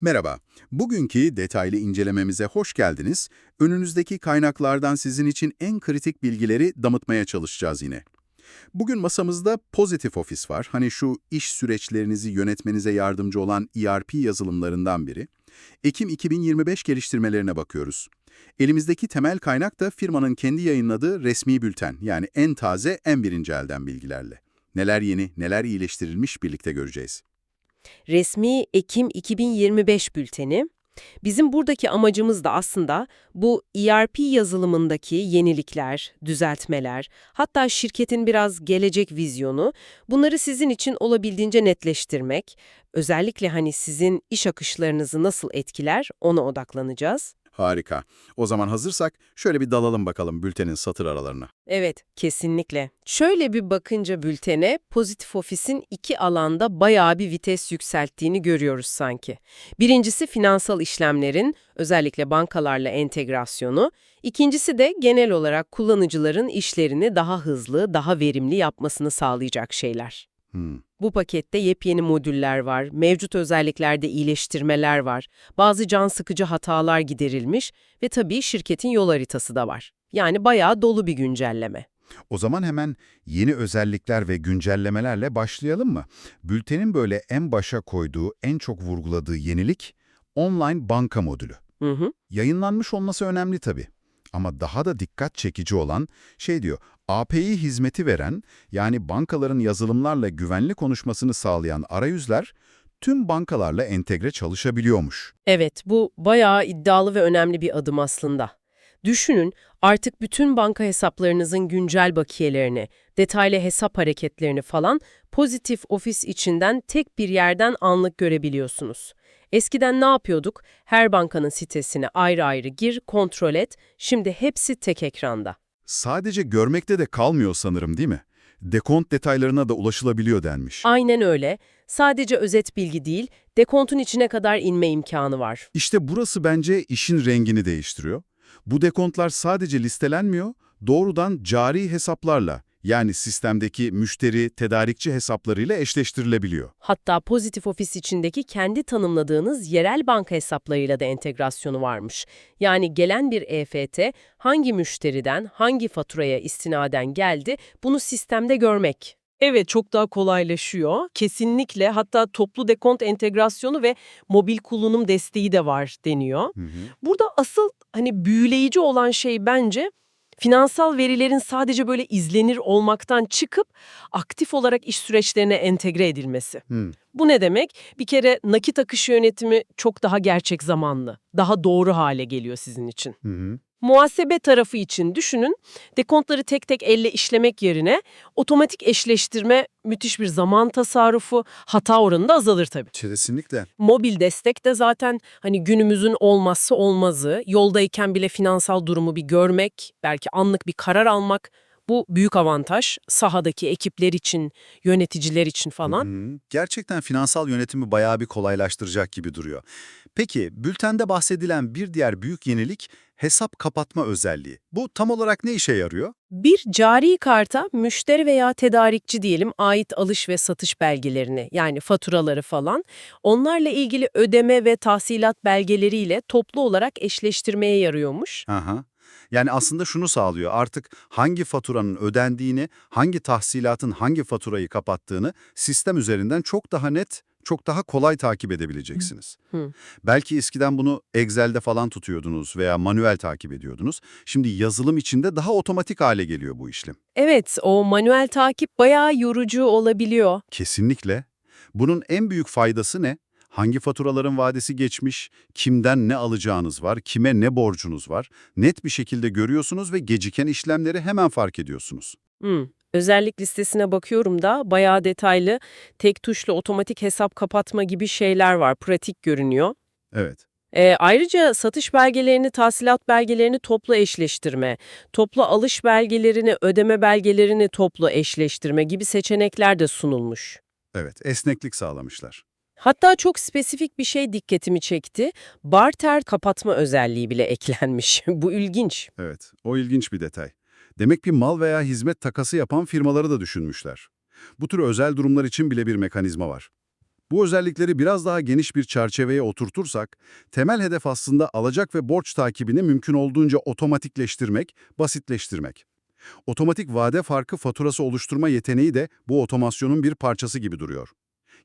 Merhaba, bugünkü detaylı incelememize hoş geldiniz. Önünüzdeki kaynaklardan sizin için en kritik bilgileri damıtmaya çalışacağız yine. Bugün masamızda Pozitif Office var. Hani şu iş süreçlerinizi yönetmenize yardımcı olan ERP yazılımlarından biri. Ekim 2025 geliştirmelerine bakıyoruz. Elimizdeki temel kaynak da firmanın kendi yayınladığı resmi bülten, yani en taze, en birinci elden bilgilerle. Neler yeni, neler iyileştirilmiş birlikte göreceğiz. Resmi Ekim 2025 bülteni. Bizim buradaki amacımız da aslında bu ERP yazılımındaki yenilikler, düzeltmeler, hatta şirketin biraz gelecek vizyonu, bunları sizin için olabildiğince netleştirmek. Özellikle hani sizin iş akışlarınızı nasıl etkiler ona odaklanacağız. Harika. O zaman hazırsak şöyle bir dalalım bakalım bültenin satır aralarına. Evet, kesinlikle. Şöyle bir bakınca bültene, Pozitif Ofis'in iki alanda bayağı bir vites yükselttiğini görüyoruz sanki. Birincisi finansal işlemlerin, özellikle bankalarla entegrasyonu. İkincisi de genel olarak kullanıcıların işlerini daha hızlı, daha verimli yapmasını sağlayacak şeyler. Hmm. Bu pakette yepyeni modüller var, mevcut özelliklerde iyileştirmeler var, bazı can sıkıcı hatalar giderilmiş ve tabii şirketin yol haritası da var. Yani bayağı dolu bir güncelleme. O zaman hemen yeni özellikler ve güncellemelerle başlayalım mı? Bültenin böyle en başa koyduğu, en çok vurguladığı yenilik online banka modülü. Hı hı. Yayınlanmış olması önemli tabii. Ama daha da dikkat çekici olan şey diyor, API hizmeti veren, yani bankaların yazılımlarla güvenli konuşmasını sağlayan arayüzler, tüm bankalarla entegre çalışabiliyormuş. Evet, bu bayağı iddialı ve önemli bir adım aslında. Düşünün, artık bütün banka hesaplarınızın güncel bakiyelerini, detaylı hesap hareketlerini falan pozitif ofis içinden tek bir yerden anlık görebiliyorsunuz. Eskiden ne yapıyorduk? Her bankanın sitesine ayrı ayrı gir, kontrol et. Şimdi hepsi tek ekranda. Sadece görmekte de kalmıyor sanırım değil mi? Dekont detaylarına da ulaşılabiliyor denmiş. Aynen öyle. Sadece özet bilgi değil, dekontun içine kadar inme imkanı var. İşte burası bence işin rengini değiştiriyor. Bu dekontlar sadece listelenmiyor, doğrudan cari hesaplarla, yani sistemdeki müşteri, tedarikçi hesaplarıyla eşleştirilebiliyor. Hatta Pozitif Ofis içindeki kendi tanımladığınız yerel banka hesaplarıyla da entegrasyonu varmış. Yani gelen bir EFT hangi müşteriden, hangi faturaya istinaden geldi bunu sistemde görmek. Evet, çok daha kolaylaşıyor. Kesinlikle hatta toplu dekont entegrasyonu ve mobil kullanım desteği de var deniyor. Burada asıl hani büyüleyici olan şey bence finansal verilerin sadece böyle izlenir olmaktan çıkıp aktif olarak iş süreçlerine entegre edilmesi. Hmm. Bu ne demek? Bir kere nakit akışı yönetimi çok daha gerçek zamanlı, daha doğru hale geliyor sizin için. Hı hı. Muhasebe tarafı için düşünün, dekontları tek tek elle işlemek yerine otomatik eşleştirme müthiş bir zaman tasarrufu, hata oranı da azalır tabii. Kesinlikle. Mobil destek de zaten hani günümüzün olmazsa olmazı. Yoldayken bile finansal durumu bir görmek, belki anlık bir karar almak. Bu büyük avantaj sahadaki ekipler için, yöneticiler için falan. Hı, Gerçekten finansal yönetimi bayağı bir kolaylaştıracak gibi duruyor. Peki, bültende bahsedilen bir diğer büyük yenilik hesap kapatma özelliği. Bu tam olarak ne işe yarıyor? Bir cari karta müşteri veya tedarikçi diyelim ait alış ve satış belgelerini yani faturaları falan onlarla ilgili ödeme ve tahsilat belgeleriyle toplu olarak eşleştirmeye yarıyormuş. Aha. Yani aslında şunu sağlıyor. Artık hangi faturanın ödendiğini, hangi tahsilatın hangi faturayı kapattığını sistem üzerinden çok daha net, çok daha kolay takip edebileceksiniz. Hı. Belki eskiden bunu Excel'de falan tutuyordunuz veya manuel takip ediyordunuz. Şimdi yazılım içinde daha otomatik hale geliyor bu işlem. Evet, o manuel takip bayağı yorucu olabiliyor. Kesinlikle. Bunun en büyük faydası ne? Hangi faturaların vadesi geçmiş, kimden ne alacağınız var, kime ne borcunuz var, net bir şekilde görüyorsunuz ve geciken işlemleri hemen fark ediyorsunuz. Hı. Özellik listesine bakıyorum da bayağı detaylı, tek tuşla otomatik hesap kapatma gibi şeyler var. Pratik görünüyor. Evet. E, ayrıca satış belgelerini, tahsilat belgelerini toplu eşleştirme, toplu alış belgelerini, ödeme belgelerini toplu eşleştirme gibi seçenekler de sunulmuş. Evet, esneklik sağlamışlar. Hatta çok spesifik bir şey dikkatimi çekti. Barter kapatma özelliği bile eklenmiş. Bu ilginç. Evet, o ilginç bir detay. Demek bir mal veya hizmet takası yapan firmaları da düşünmüşler. Bu tür özel durumlar için bile bir mekanizma var. Bu özellikleri biraz daha geniş bir çerçeveye oturtursak, temel hedef aslında alacak ve borç takibini mümkün olduğunca otomatikleştirmek, basitleştirmek. Otomatik vade farkı faturası oluşturma yeteneği de bu otomasyonun bir parçası gibi duruyor.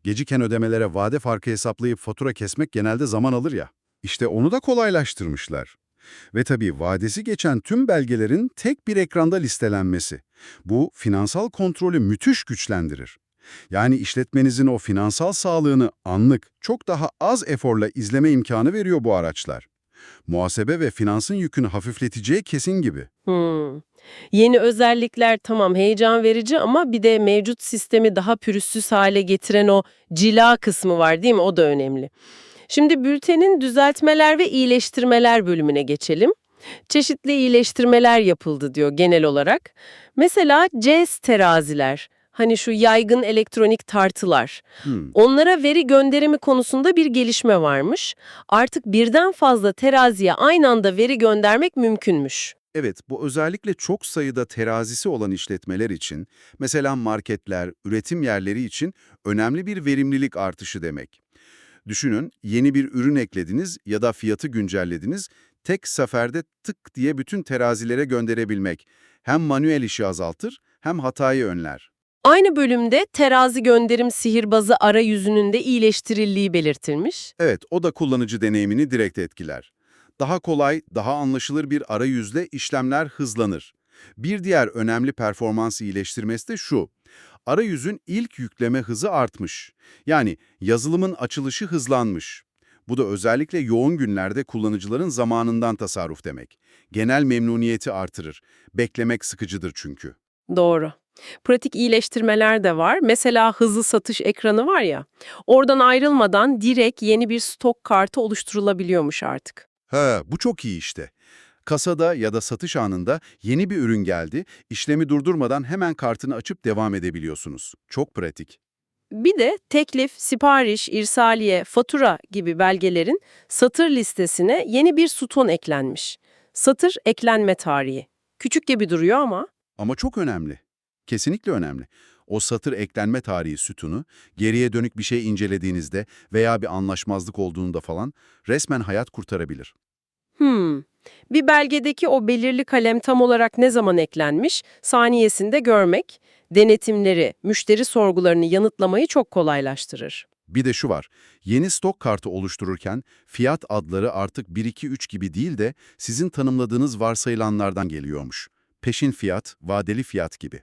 Geciken ödemelere vade farkı hesaplayıp fatura kesmek genelde zaman alır ya. İşte onu da kolaylaştırmışlar. Ve tabii vadesi geçen tüm belgelerin tek bir ekranda listelenmesi. Bu finansal kontrolü müthiş güçlendirir. Yani işletmenizin o finansal sağlığını anlık, çok daha az eforla izleme imkanı veriyor bu araçlar. Muhasebe ve finansın yükünü hafifleteceği kesin gibi. Hmm. Yeni özellikler tamam heyecan verici ama bir de mevcut sistemi daha pürüzsüz hale getiren o cila kısmı var değil mi? O da önemli. Şimdi bültenin düzeltmeler ve iyileştirmeler bölümüne geçelim. Çeşitli iyileştirmeler yapıldı diyor genel olarak. Mesela CES teraziler, hani şu yaygın elektronik tartılar. Hmm. Onlara veri gönderimi konusunda bir gelişme varmış. Artık birden fazla teraziye aynı anda veri göndermek mümkünmüş. Evet, bu özellikle çok sayıda terazisi olan işletmeler için, mesela marketler, üretim yerleri için önemli bir verimlilik artışı demek. Düşünün, yeni bir ürün eklediniz ya da fiyatı güncellediniz, tek seferde tık diye bütün terazilere gönderebilmek hem manuel işi azaltır hem hatayı önler. Aynı bölümde terazi gönderim sihirbazı arayüzünün de iyileştirildiği belirtilmiş. Evet, o da kullanıcı deneyimini direkt etkiler. Daha kolay, daha anlaşılır bir arayüzle işlemler hızlanır. Bir diğer önemli performans iyileştirmesi de şu. Arayüzün ilk yükleme hızı artmış. Yani yazılımın açılışı hızlanmış. Bu da özellikle yoğun günlerde kullanıcıların zamanından tasarruf demek. Genel memnuniyeti artırır. Beklemek sıkıcıdır çünkü. Doğru. Pratik iyileştirmeler de var. Mesela hızlı satış ekranı var ya, oradan ayrılmadan direkt yeni bir stok kartı oluşturulabiliyormuş artık. He, bu çok iyi işte. Kasada ya da satış anında yeni bir ürün geldi, işlemi durdurmadan hemen kartını açıp devam edebiliyorsunuz. Çok pratik. Bir de teklif, sipariş, irsaliye, fatura gibi belgelerin satır listesine yeni bir sütun eklenmiş. Satır eklenme tarihi. Küçük gibi duruyor ama Ama çok önemli. Kesinlikle önemli. O satır eklenme tarihi sütunu, geriye dönük bir şey incelediğinizde veya bir anlaşmazlık olduğunda falan resmen hayat kurtarabilir. Hmm. Bir belgedeki o belirli kalem tam olarak ne zaman eklenmiş, saniyesinde görmek, denetimleri, müşteri sorgularını yanıtlamayı çok kolaylaştırır. Bir de şu var, yeni stok kartı oluştururken fiyat adları artık 1-2-3 gibi değil de sizin tanımladığınız varsayılanlardan geliyormuş. Peşin fiyat, vadeli fiyat gibi.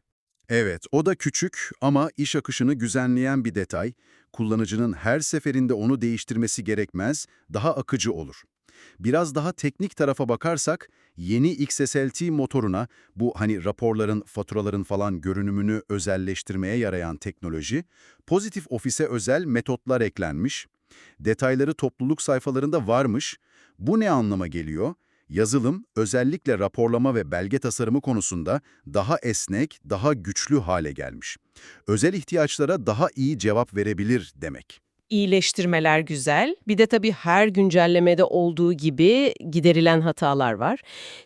Evet, o da küçük ama iş akışını güzenleyen bir detay. Kullanıcının her seferinde onu değiştirmesi gerekmez, daha akıcı olur. Biraz daha teknik tarafa bakarsak, yeni XSLT motoruna, bu hani raporların, faturaların falan görünümünü özelleştirmeye yarayan teknoloji, pozitif ofise özel metotlar eklenmiş, detayları topluluk sayfalarında varmış. Bu ne anlama geliyor? Yazılım, özellikle raporlama ve belge tasarımı konusunda daha esnek, daha güçlü hale gelmiş. Özel ihtiyaçlara daha iyi cevap verebilir demek. İyileştirmeler güzel. Bir de tabii her güncellemede olduğu gibi giderilen hatalar var.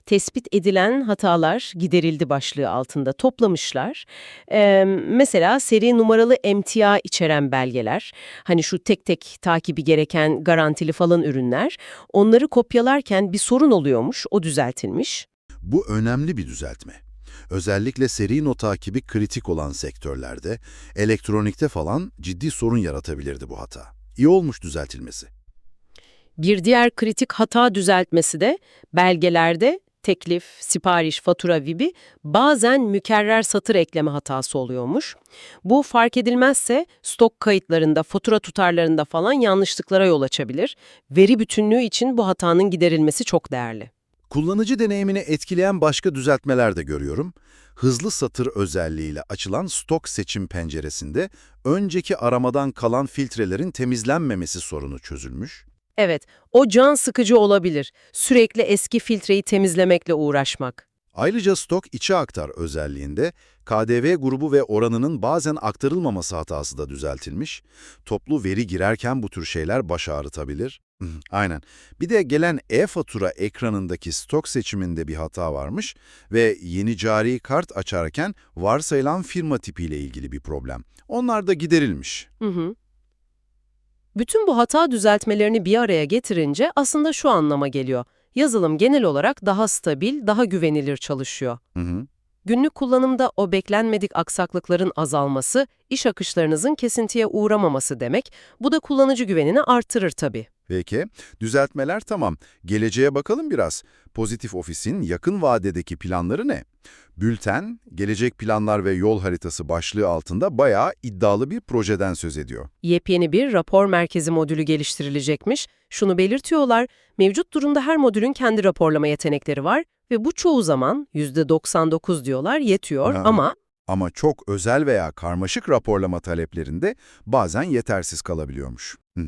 Tespit edilen hatalar giderildi başlığı altında toplamışlar. Ee, mesela seri numaralı emtia içeren belgeler, hani şu tek tek takibi gereken garantili falan ürünler, onları kopyalarken bir sorun oluyormuş, o düzeltilmiş. Bu önemli bir düzeltme. Özellikle seri not takibi kritik olan sektörlerde, elektronikte falan ciddi sorun yaratabilirdi bu hata. İyi olmuş düzeltilmesi. Bir diğer kritik hata düzeltmesi de belgelerde teklif, sipariş, fatura gibi bazen mükerrer satır ekleme hatası oluyormuş. Bu fark edilmezse stok kayıtlarında, fatura tutarlarında falan yanlışlıklara yol açabilir. Veri bütünlüğü için bu hatanın giderilmesi çok değerli. Kullanıcı deneyimini etkileyen başka düzeltmeler de görüyorum. Hızlı satır özelliğiyle açılan stok seçim penceresinde önceki aramadan kalan filtrelerin temizlenmemesi sorunu çözülmüş. Evet, o can sıkıcı olabilir. Sürekli eski filtreyi temizlemekle uğraşmak. Ayrıca stok içe aktar özelliğinde KDV grubu ve oranının bazen aktarılmaması hatası da düzeltilmiş. Toplu veri girerken bu tür şeyler baş ağrıtabilir. Aynen. Bir de gelen e-fatura ekranındaki stok seçiminde bir hata varmış ve yeni cari kart açarken varsayılan firma tipiyle ilgili bir problem. Onlar da giderilmiş. Hı hı. Bütün bu hata düzeltmelerini bir araya getirince aslında şu anlama geliyor. Yazılım genel olarak daha stabil, daha güvenilir çalışıyor. Hı hı. Günlük kullanımda o beklenmedik aksaklıkların azalması, iş akışlarınızın kesintiye uğramaması demek. Bu da kullanıcı güvenini artırır tabii. Peki, düzeltmeler tamam. Geleceğe bakalım biraz. Pozitif Ofis'in yakın vadedeki planları ne? Bülten, gelecek planlar ve yol haritası başlığı altında bayağı iddialı bir projeden söz ediyor. Yepyeni bir rapor merkezi modülü geliştirilecekmiş. Şunu belirtiyorlar, mevcut durumda her modülün kendi raporlama yetenekleri var ve bu çoğu zaman %99 diyorlar yetiyor Ha. ama Ama çok özel veya karmaşık raporlama taleplerinde bazen yetersiz kalabiliyormuş. Hı.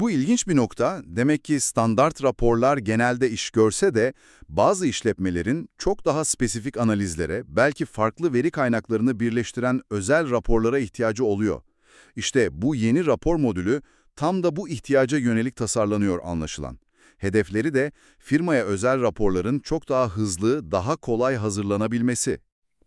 Bu ilginç bir nokta. Demek ki standart raporlar genelde iş görse de bazı işletmelerin çok daha spesifik analizlere, belki farklı veri kaynaklarını birleştiren özel raporlara ihtiyacı oluyor. İşte bu yeni rapor modülü tam da bu ihtiyaca yönelik tasarlanıyor anlaşılan. Hedefleri de firmaya özel raporların çok daha hızlı, daha kolay hazırlanabilmesi.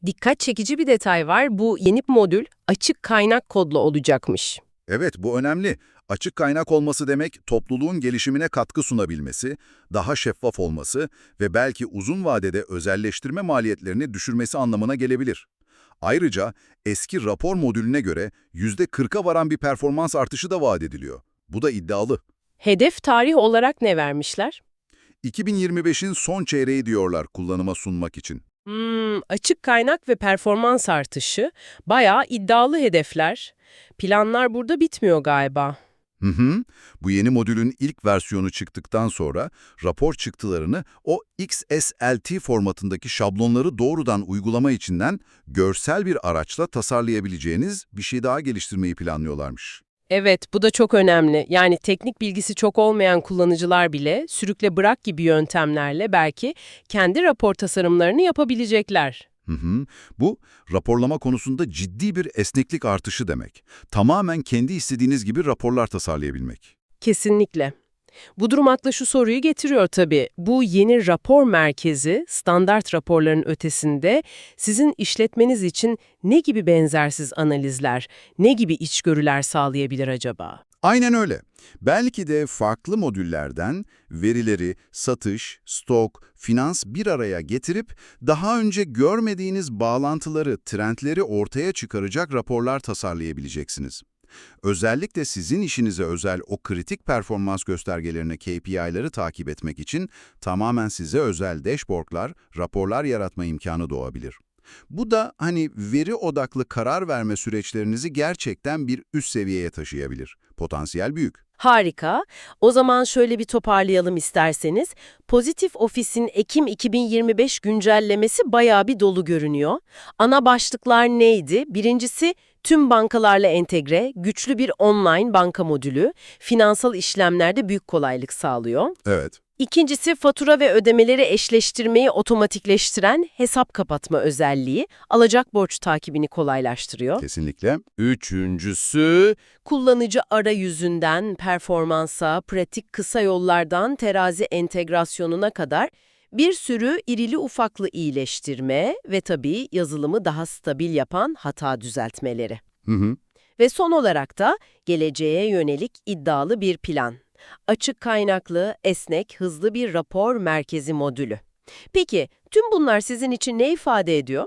dikkat çekici bir detay var. Bu yeni modül açık kaynak kodlu olacakmış. Evet, bu önemli. Açık kaynak olması demek topluluğun gelişimine katkı sunabilmesi, daha şeffaf olması ve belki uzun vadede özelleştirme maliyetlerini düşürmesi anlamına gelebilir. Ayrıca eski rapor modülüne göre %40'a varan bir performans artışı da vaat ediliyor. Bu da iddialı. Hedef tarih olarak ne vermişler? 2025'in son çeyreği diyorlar kullanıma sunmak için. Hmm, açık kaynak ve performans artışı, bayağı iddialı hedefler. Planlar burada bitmiyor galiba. Hı hı. Bu yeni modülün ilk versiyonu çıktıktan sonra rapor çıktılarını o XSLT formatındaki şablonları doğrudan uygulama içinden görsel bir araçla tasarlayabileceğiniz bir şey daha geliştirmeyi planlıyorlarmış. Evet, bu da çok önemli. Yani teknik bilgisi çok olmayan kullanıcılar bile sürükle bırak gibi yöntemlerle belki kendi rapor tasarımlarını yapabilecekler. Hı hı. Bu, raporlama konusunda ciddi bir esneklik artışı demek. Tamamen kendi istediğiniz gibi raporlar tasarlayabilmek. Kesinlikle. Bu durum akla şu soruyu getiriyor tabii. Bu yeni rapor merkezi standart raporların ötesinde sizin işletmeniz için ne gibi benzersiz analizler, ne gibi içgörüler sağlayabilir acaba? Aynen öyle. Belki de farklı modüllerden verileri, satış, stok, finans bir araya getirip daha önce görmediğiniz bağlantıları, trendleri ortaya çıkaracak raporlar tasarlayabileceksiniz. Özellikle sizin işinize özel o kritik performans göstergelerine KPI'ları takip etmek için tamamen size özel dashboardlar, raporlar yaratma imkanı doğabilir. Bu da hani veri odaklı karar verme süreçlerinizi gerçekten bir üst seviyeye taşıyabilir. Potansiyel büyük. Harika. O zaman şöyle bir toparlayalım isterseniz. Pozitif Ofis'in Ekim 2025 güncellemesi bayağı bir dolu görünüyor. Ana başlıklar neydi? Birincisi tüm bankalarla entegre, güçlü bir online banka modülü, finansal işlemlerde büyük kolaylık sağlıyor. Evet. İkincisi fatura ve ödemeleri eşleştirmeyi otomatikleştiren hesap kapatma özelliği, alacak borç takibini kolaylaştırıyor. Kesinlikle. Üçüncüsü, kullanıcı arayüzünden performansa, pratik kısa yollardan terazi entegrasyonuna kadar bir sürü irili ufaklı iyileştirme ve tabii yazılımı daha stabil yapan hata düzeltmeleri. Hı hı. Ve son olarak da geleceğe yönelik iddialı bir plan. Açık kaynaklı, esnek, hızlı bir rapor merkezi modülü. Peki, tüm bunlar sizin için ne ifade ediyor?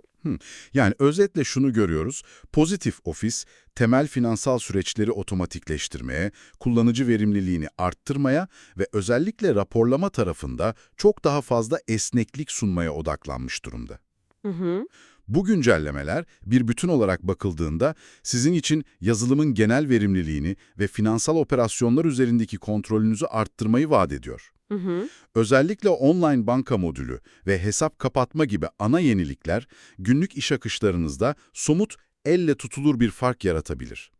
Yani özetle şunu görüyoruz. Pozitif ofis, temel finansal süreçleri otomatikleştirmeye, kullanıcı verimliliğini arttırmaya ve özellikle raporlama tarafında çok daha fazla esneklik sunmaya odaklanmış durumda. Hı hı. Bu güncellemeler bir bütün olarak bakıldığında sizin için yazılımın genel verimliliğini ve finansal operasyonlar üzerindeki kontrolünüzü arttırmayı vaat ediyor. Hı hı. Özellikle online banka modülü ve hesap kapatma gibi ana yenilikler günlük iş akışlarınızda somut, elle tutulur bir fark yaratabilir.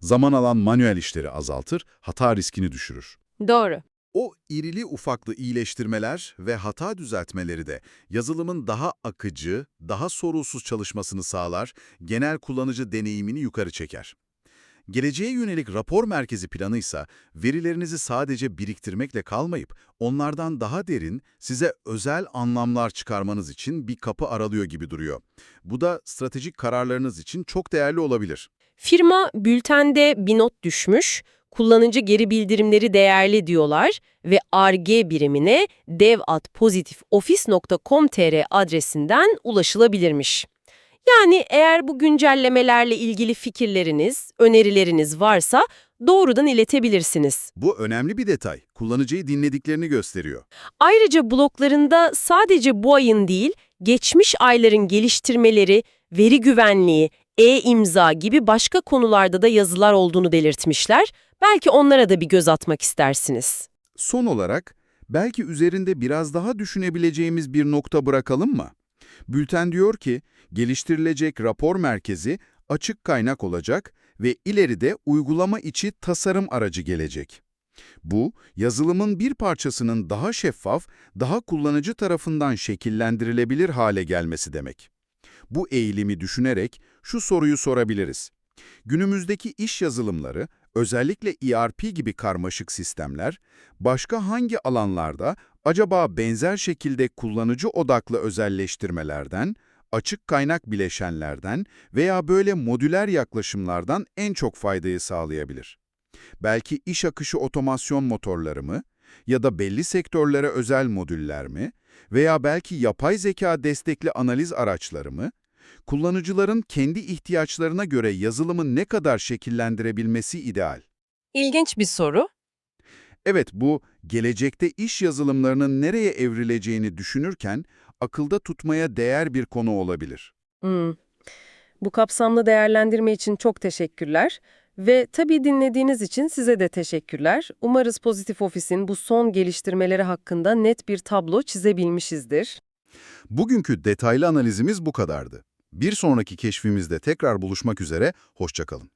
Zaman alan manuel işleri azaltır, hata riskini düşürür. Doğru. O irili ufaklı iyileştirmeler ve hata düzeltmeleri de yazılımın daha akıcı, daha sorulsuz çalışmasını sağlar, genel kullanıcı deneyimini yukarı çeker. Geleceğe yönelik rapor merkezi planı ise verilerinizi sadece biriktirmekle kalmayıp onlardan daha derin, size özel anlamlar çıkarmanız için bir kapı aralıyor gibi duruyor. Bu da stratejik kararlarınız için çok değerli olabilir. Firma bültende bir not düşmüş. Kullanıcı geri bildirimleri değerli diyorlar ve ARGE birimine dev@pozitifoffice.com.tr adresinden ulaşılabilirmiş. Yani eğer bu güncellemelerle ilgili fikirleriniz, önerileriniz varsa doğrudan iletebilirsiniz. Bu önemli bir detay. Kullanıcıyı dinlediklerini gösteriyor. Ayrıca bloklarında sadece bu ayın değil, geçmiş ayların geliştirmeleri, veri güvenliği, e-imza gibi başka konularda da yazılar olduğunu belirtmişler. Belki onlara da bir göz atmak istersiniz. Son olarak, belki üzerinde biraz daha düşünebileceğimiz bir nokta bırakalım mı? Bülten diyor ki, geliştirilecek rapor merkezi açık kaynak olacak ve ileride uygulama içi tasarım aracı gelecek. Bu, yazılımın bir parçasının daha şeffaf, daha kullanıcı tarafından şekillendirilebilir hale gelmesi demek. Bu eğilimi düşünerek şu soruyu sorabiliriz. Günümüzdeki iş yazılımları, özellikle ERP gibi karmaşık sistemler, başka hangi alanlarda acaba benzer şekilde kullanıcı odaklı özelleştirmelerden, açık kaynak bileşenlerden veya böyle modüler yaklaşımlardan en çok faydayı sağlayabilir? Belki iş akışı otomasyon motorları mı? Ya da belli sektörlere özel modüller mi? Veya belki yapay zeka destekli analiz araçları mı? Kullanıcıların kendi ihtiyaçlarına göre yazılımı ne kadar şekillendirebilmesi ideal? İlginç bir soru. Evet, bu gelecekte iş yazılımlarının nereye evrileceğini düşünürken akılda tutmaya değer bir konu olabilir. Hmm. Bu kapsamlı değerlendirme için çok teşekkürler. Ve tabii dinlediğiniz için size de teşekkürler. Umarız Pozitif Ofis'in bu son geliştirmeleri hakkında net bir tablo çizebilmişizdir. Bugünkü detaylı analizimiz bu kadardı. Bir sonraki keşfimizde tekrar buluşmak üzere, hoşçakalın.